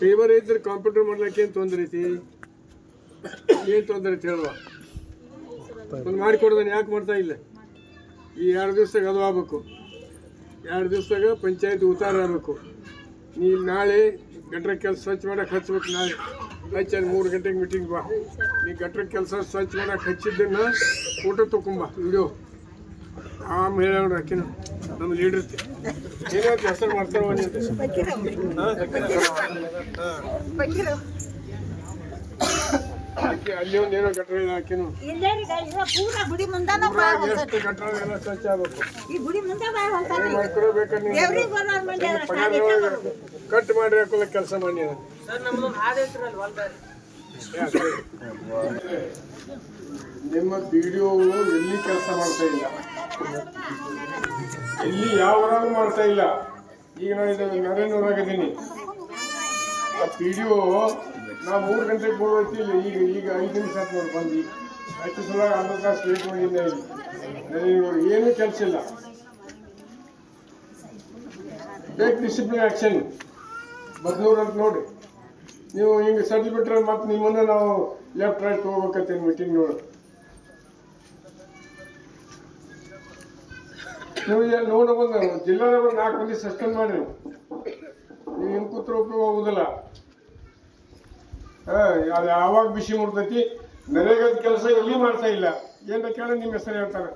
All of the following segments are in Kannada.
ಫೀವರ್ ಇದ್ರೆ ಕಂಪ್ಯೂಟರ್ ಮಾಡ್ಲಿಕ್ಕೆ ಏನು ತೊಂದರೆ ಐತಿ? ಏನು ತೊಂದರೆ ಐತಿ ಹೇಳುವ? ಒಂದು ಮಾಡಿಕೊಡ್ದಾನೆ ಯಾಕೆ ಮಾಡ್ತಾ ಇಲ್ಲ? ಈ ಎರಡು ದಿವ್ಸದಾಗ ಅದು ಆಗ್ಬೇಕು. ಎರಡು ದಿವ್ಸದಾಗ ಪಂಚಾಯತ್ ಉತ್ತಾರ ಆಗಬೇಕು. ನೀ ನಾಳೆ ಗಟ್ರ ಕೆಲಸ ಸ್ವಚ್ಛ ಮಾಡಕ್ಕೆ ಹಚ್ಬೇಕು ನಾಳೆ. ಹಚ್ಚಿ ಮೂರು ಗಂಟೆಗೆ ಮೀಟಿಂಗ್ ಬಾ. ನೀ ಗಟ್ರ ಕೆಲಸ ಸ್ವಚ್ಛ ಮಾಡಕ್ಕೆ ಹಚ್ಚಿದ್ದನ್ನ ಫೋಟೋ ತಗೊಂಬ ವಿಡಿಯೋ ಆಮೇಲೆ ಹೇಳೋಣ ಆಕಿನ ನಮ್ಮ ಲೀಡರ್ ಏನಾಯ್ತು ಹೆಸರು ಮಾಡ್ತಾರೆ ಅಲ್ಲಿ ಒಂದು ಏನೋ ಗಟ್ರ ಇದೆ ಆಕಿನು ಪೂರ ಗುಡಿ ಮುಂದಾನ ಬಾಯ್ ಎಷ್ಟು ಗಟ್ರ ಎಲ್ಲ ಸ್ವಚ್ಛ ಆಗ್ಬೇಕು. ಈ ಗುಡಿ ಮುಂದೆ ಮಾಡ್ಕೊಡ್ಬೇಕಾದ್ರೆ ಕಟ್ ಮಾಡಿ ಹಾಕೋಲ್ಲ ಕೆಲಸ ಮಾಡಿ ನಾನು. ನಿಮ್ಮ ವಿಡಿಯೋಗಳು ಎಲ್ಲಿ ಕೆಲಸ ಮಾಡ್ತಾ ಇಲ್ಲ? ಎಲ್ಲಿ ಯಾವ ಮಾಡ್ತಾ ಇಲ್ಲ. ಈಗ ನಾನು ಇದು ಹೋಗಿದ್ದೀನಿ ಆ ವಿಡಿಯೋ ನಾ ಮೂರು ಗಂಟೆಗೆ ಹೋಗ್ತಿ ಇಲ್ಲ, ಈಗ ಈಗ ಐದು ನಿಮಿಷ ನೋಡಿ ಬಂದು. ಹತ್ತು ಸಲ ಅರ್ಧ ತಾಸು ವೇಟ್ ಮಾಡಿದ್ದೆ ಇಲ್ಲಿ. ಏನೂ ಕೆಲಸ ಇಲ್ಲ. ಟೇಕ್ ಡಿಸಿಪ್ಲಿನ್ ಆ್ಯಕ್ಷನ್ ಬದ್ನೂರು ಅಂತ ನೋಡಿ. ನೀವು ಹಿಂಗೆ ಸಡ್ಲ್ ಬಿಟ್ರೆ ಮತ್ತೆ ನಿಮ್ಮನ್ನ ನಾವು ಲೆಫ್ಟ್ ರೈಟ್ ಹೋಗ್ಬೇಕಂತೀನಿ ಮೀಟಿಂಗ್ ನೋಡಿ. ನೀವು ಬಂದ ಜಿಲ್ಲಾ ಲೆವೆಲ್ ನಾಲ್ಕು ಮಂದಿ ಸಸ್ಪೆಂಡ್ ಮಾಡಿ ನೀವು. ಹಿಂಗೆ ಕೂತ್ರ ಉಪಯೋಗ ಆಗುದಿಲ್ಲ. ಅದು ಯಾವಾಗ ಬಿಸಿ ಮುಡ್ತೈತಿ ನರೇಗದ ಕೆಲಸ ಎಲ್ಲಿ ಮಾಡ್ತಾ ಇಲ್ಲ. ಏನು ಕೇಳಿ ನಿಮ್ಮ ಹೆಸರು ಹೇಳ್ತಾರೆ.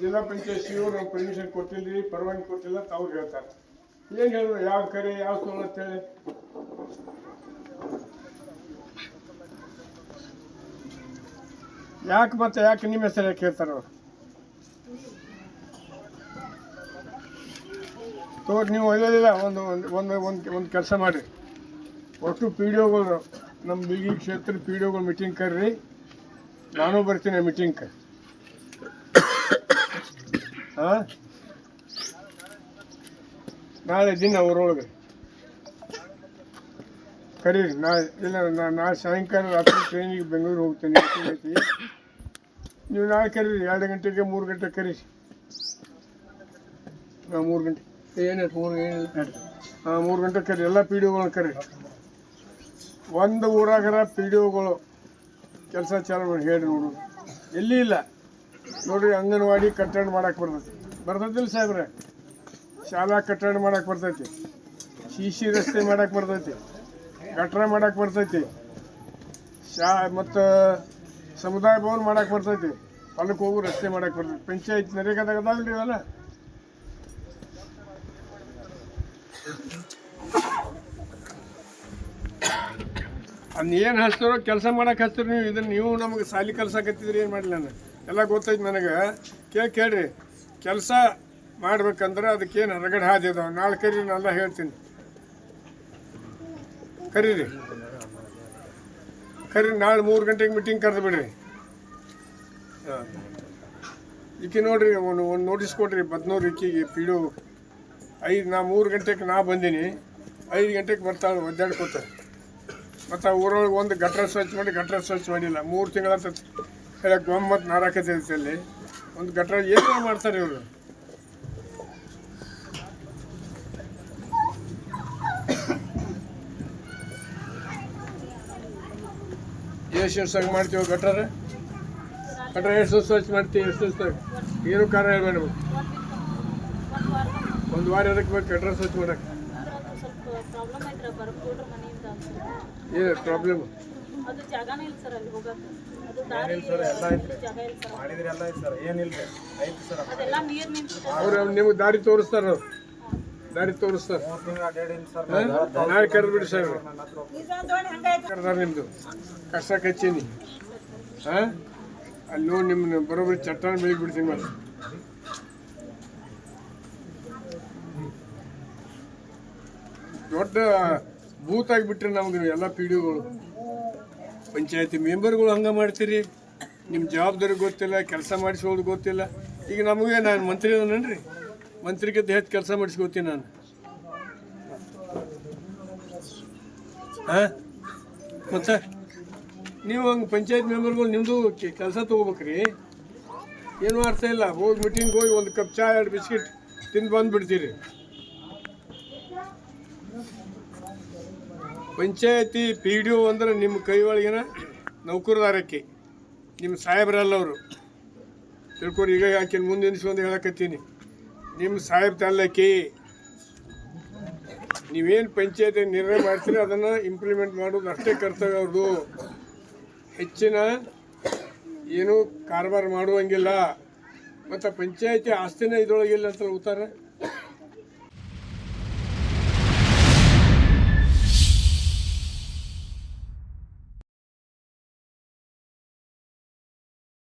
ಜಿಲ್ಲಾ ಪಂಚಾಯತ್ ಸಿಒ ನಾವು ಪರ್ಮಿಷನ್ ಕೊಟ್ಟಿಲ್ಲ ಪರವಾನಗಿ ಕೊಟ್ಟಿಲ್ಲ ತಾವ್ರು ಹೇಳ್ತಾರೆ. ಏನು ಹೇಳಿದ್ರು ಯಾವ ಕರೆ, ಯಾವ ಸುಳ್ಳು ಅಂತೇಳಿ ಯಾಕೆ ಮತ್ತೆ ಯಾಕೆ ನಿಮ್ಮ ಹೆಸರು ಅವ್ರು ತೋಟ್ ನೀವು ಒಳ್ಳೆಯದಿಲ್ಲ ಒಂದು ಒಂದು ಒಂದು ಒಂದು ಕೆಲಸ ಮಾಡಿ. ಒಟ್ಟು ಪಿ ಡಿ ಒಗಳು ನಮ್ಮ ಬಿಗಿ ಕ್ಷೇತ್ರ ಪಿ ಡಿ ಒಗಳು ಮೀಟಿಂಗ್ ಕರ್ರಿ. ನಾನು ಬರ್ತೀನಿ ಮೀಟಿಂಗ್ ಹಾಂ? ನಾಳೆ ದಿನ ಅವರೊಳಗೆ ಕರೀರಿ ನಾ ಇಲ್ಲ ನಾ ಸಾಯಂಕಾಲ ರಾತ್ರಿ ಟ್ರೈನಿಗೆ ಬೆಂಗಳೂರು ಹೋಗ್ತೇನೆ ನೀವು ನಾಳೆ ಕರೀರಿ ಎರಡು ಗಂಟೆಗೆ ಮೂರು ಗಂಟೆ ಕರೀರಿ. ಹಾಂ ಮೂರು ಗಂಟೆ. ಏನಾಯ್ತು ಮೂರು ಏನಿಲ್ಲ ಹಾಂ ಮೂರು ಗಂಟೆ ಕರಿ ಎಲ್ಲ ಪಿ ಡಿ ಒಗಳನ್ನ ಕರೀರಿ. ಒಂದು ಊರಾಗರ ಪಿ ಡಿ ಒಗಳು ಕೆಲಸ ಚಾಲು ಮಾಡಿ ಹೇಳಿ ನೋಡು. ಎಲ್ಲಿ ಇಲ್ಲ. ನೋಡಿರಿ ಅಂಗನವಾಡಿ ಕಟ್ಟಡ ಮಾಡಕ್ಕೆ ಬರ್ತೈತಿ. ಬರ್ತೈತಿಲ್ಲ ಸಾಹೇಬ್ರೆ? ಶಾಲಾ ಕಟ್ಟಡ ಮಾಡಕ್ಕೆ ಬರ್ತೈತಿ. ಸಿ ಸಿ ರಸ್ತೆ ಮಾಡಕ್ಕೆ ಬರ್ತೈತಿ. ಗಟ್ರ ಮಾಡಕ್ಕೆ ಬರ್ತೈತಿ. ಶಾ ಮತ್ತು ಸಮುದಾಯ ಭವನ ಮಾಡಕ್ಕೆ ಬರ್ತೈತಿ. ಹೊಲಕ್ಕೆ ಹೋಗು, ರಸ್ತೆ ಮಾಡಕ್ಕೆ ಬರ್ತೈತಿ. ಪಂಚಾಯತ್ ನರೇಗಾದಾಗ ಇವೆಲ್ಲ? ಅದನ್ನ ಏನು ಹಚ್ತಾರೋ ಕೆಲಸ ಮಾಡಕ್ಕೆ ಹಚ್ತೀರಿ ನೀವು. ಇದನ್ನ ನೀವು ನಮಗೆ ಸಾಲಿ ಕಲ್ಸಕತ್ತಿದ್ರಿ ಏನು ಮಾಡಲಿ ನಾನು? ಎಲ್ಲ ಗೊತ್ತೈತಿ ನನಗೆ. ಕೇಳಿ ಕೇಳ್ರಿ. ಕೆಲಸ ಮಾಡ್ಬೇಕಂದ್ರೆ ಅದಕ್ಕೇನು ಹೊರಗಡೆ ಹಾದಿ ಅದಾವ. ನಾಳೆ ಕೇಳಿ ನಾನೆಲ್ಲ ಹೇಳ್ತೀನಿ. ಕರೀರಿ. ಕರೀರಿ ನಾಳೆ ಮೂರು ಗಂಟೆಗೆ ಮೀಟಿಂಗ್ ಕರೆದು ಬಿಡ್ರಿ. ಹಾಂ. ಈಕೆ ನೋಡ್ರಿ ಒಂದು ಒಂದು ನೋಟಿಸ್ ಕೊಡ್ರಿ ಬದ್ನೂರು ಈಕಿಗೆ ಪಿಡು. ಐದು ನಾ ಮೂರು ಗಂಟೆಗೆ ನಾ ಬಂದೀನಿ. ಐದು ಗಂಟೆಗೆ ಬರ್ತಾಳೆ ಒದ್ದಾಡ್ಕೋತ. ಮತ್ತು ಊರೊಳಗೆ ಒಂದು ಗಟ್ರ ಸ್ವಚ್ಛ ಮಾಡಿ ಗಟ್ರ ಸ್ವಚ್ಛ ಮಾಡಿಲ್ಲ. ಮೂರು ತಿಂಗಳ ಗಮ್ಮತ್ತು ನಾರಾಕತೈತೆ ನಾರಾಕತೈತಿ ಅಲ್ಲಿ. ಒಂದು ಗಟ್ರ ಏನೇನು ಮಾಡ್ತಾರೆ ಇವರು. ಎಷ್ಟು ದಿವ್ಸದಾಗ ಮಾಡ್ತೀವಿ ಗಟ್ರೆ ಗಟ್ರೆ ಎಷ್ಟು ಸ್ವಚ್ಛ ಮಾಡ್ತೀವಿ ಎಷ್ಟು ದಿವ್ಸದಾಗ ಏನು ಕಾರಣ ಹೇಳ್ಬೇಡ ನಮಗೆ? ಒಂದು ವಾರ ಅದಕ್ಕೆ ಬೇಕು ಗಟ್ರ ಸ್ವಚ್ಛ ಮಾಡಕ್ಕೆ. ಏನು ಪ್ರಾಬ್ಲಮ್ ಅದು ಜಾಗನೇ ಇಲ್ಲ ಸರ್ ಅಲ್ಲಿ ಹೋಗಕ್ಕೆ ಅದು ದಾರಿ ಜಾಗ ಇಲ್ಲ ಸರ್. ಮಾಡಿದ್ರಿ ಎಲ್ಲ ಐತೆ ಸರ್. ಏನಿಲ್ಲ ಐತಿ ಸರ್. ಅದೆಲ್ಲ ನೀರು ನಿಂತಿದೆ ಅವ್ರು ನಿಮಗೆ ದಾರಿ ತೋರಿಸ್ತಾರ ಅವ್ರು. ದಾರಿ ತಿಂಗಳ ಸರ್ ನಾಳೆ ಕರೆದು ಬಿಡಿ ಸರ್ ಕರೆದ ನಿಮ್ಮದು ಕರೆದಾರ ನಿಮ್ದು. ಕಷ್ಟ ಕಚ್ಚೀನಿ. ಹಾಂ? ಅಲ್ಲಿ ನೋಡಿ ನಿಮ್ಮನ್ನ ಬರೋಬ್ಬರಿ ಚಟ್ಟಾನ ಬೆಳಿಗ್ಗೆ ಬಿಡ್ತೀನಿ ಮತ್ತೆ. ದೊಡ್ಡ ಬೂತ್ ಆಗಿಬಿಟ್ರಿ ನಮ್ಗೆ ಎಲ್ಲ ಪಿ ಡಿಗಳು ಪಂಚಾಯತಿ ಮೆಂಬರ್ಗಳು ಹಂಗೆ ಮಾಡ್ತೀರಿ. ನಿಮ್ಮ ಜವಾಬ್ದಾರಿ ಗೊತ್ತಿಲ್ಲ ಕೆಲಸ ಮಾಡಿಸೋದು ಗೊತ್ತಿಲ್ಲ. ಈಗ ನಮಗೆ ನಾನು ಮಂತ್ರಿ ಅದನ್ರಿ ಮಂತ್ರಿಗಿಂತ ಹೆಚ್ಚು ಕೆಲಸ ಮಾಡಿಸ್ಕೊತೀನಿ ನಾನು. ಹಾಂ? ಮತ್ತೆ? ನೀವು ಹಂಗೆ ಪಂಚಾಯತ್ ಮೆಂಬರ್ಗಳು ನಿಮ್ಮದು ಕೆಲಸ ತೊಗೋಬೇಕ್ರಿ. ಏನು ಅರ್ಥ ಇಲ್ಲ. ಹೋಗಿ ಮೀಟಿಂಗ್ ಹೋಗಿ ಒಂದು ಕಪ್ ಚಾ, ಎರಡು ಬಿಸ್ಕಿಟ್ ತಿಂದು ಬಂದುಬಿಡ್ತೀರಿ. ಪಂಚಾಯತಿ ಪಿ ಡಿ ಒ ಅಂದ್ರೆ ನಿಮ್ಮ ಕೈ ಒಳಗಿನ ನೌಕರದಾರಕ್ಕೆ. ನಿಮ್ಮ ಸಾಹೇಬ್ರಲ್ಲ ಅವರು. ತಿಳ್ಕೊರಿ, ಈಗ ಆಕಿನ ಮುಂದೆ ನಿಲ್ಸ್ಕೊಂಡು ಹೇಳಕತ್ತೀನಿ. ನಿಮ್ಮ ಸಾಹೇಬ್ ತಲ್ಲಕ್ಕಿ ನೀವೇನು ಪಂಚಾಯತಿ ನಿರ್ಣಯ ಮಾಡ್ತೀರಿ, ಅದನ್ನು ಇಂಪ್ಲಿಮೆಂಟ್ ಮಾಡೋದು ಅಷ್ಟೇ ಕರ್ತವ್ಯ ಅವ್ರದ್ದು ಹೆಚ್ಚಿನ ಏನು ಕಾರಬಾರ ಮಾಡುವಂಗಿಲ್ಲ. ಮತ್ತು ಪಂಚಾಯತಿ ಆಸ್ತಿನೇ ಇದ್ರೊಳಗಿಲ್ಲ ಅಂತ ಉತ್ತರ?